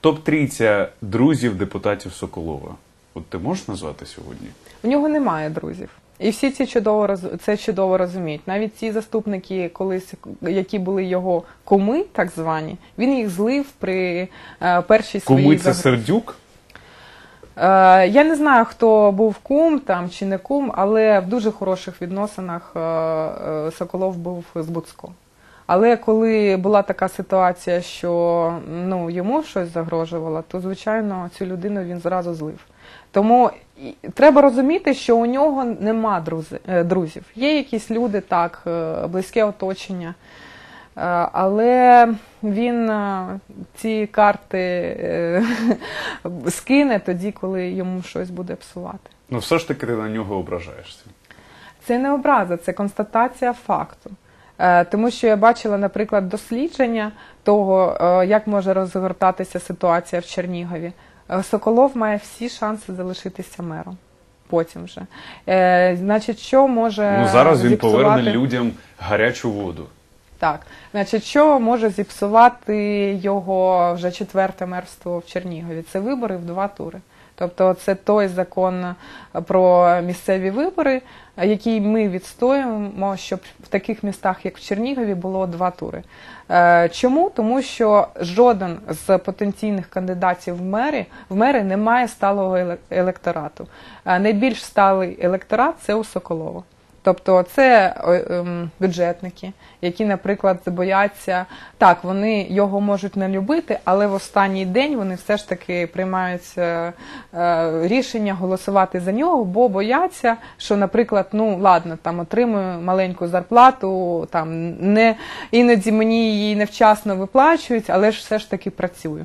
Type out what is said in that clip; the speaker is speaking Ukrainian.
Топ трійця друзів депутатів Соколова. От ти можеш назвати сьогодні? У нього немає друзів. І всі ці чудово це чудово розуміють. Навіть ті заступники, колись які були його куми, так звані, він їх злив при е, першій своїй Куми це. Сердюк? Е, Я не знаю, хто був кум там чи не кум, але в дуже хороших відносинах е, е, Соколов був з Буцко. Але коли була така ситуація, що ну, йому щось загрожувало, то звичайно цю людину він зразу злив. Тому треба розуміти, що у нього нема е, друзів. Є якісь люди, так, е, близьке оточення. Е, Але він ці карти скине тоді, коли йому щось буде псувати. Ну все ж таки ти на нього ображаєшся. Це не образа, це констатація факту. Е, Тому що я бачила, наприклад, дослідження того, е, як може розгортатися ситуація в Чернігові. Е, Соколов має всі шанси залишитися мером. Потім вже. Значить, що може Ну зараз він зіпсувати- поверне людям гарячу воду. Так, значить, що може зіпсувати його вже четверте мерство в Чернігові? Це вибори в два тури. Тобто це той закон про місцеві вибори, який ми відстоюємо, щоб в таких містах, як в Чернігові, було два тури. Е, Чому? Тому що жоден з потенційних кандидатів в мери в мери не має сталого електорату. Е, Найбільш сталий електорат це у Соколова. Тобто це ем, бюджетники, які, наприклад, бояться, так, вони його можуть не любити, але в останній день вони все ж таки приймають е, е, рішення голосувати за нього, бо бояться, що, наприклад, ну ладно, там отримую маленьку зарплату, там не іноді мені її невчасно виплачують, але ж все ж таки працюю.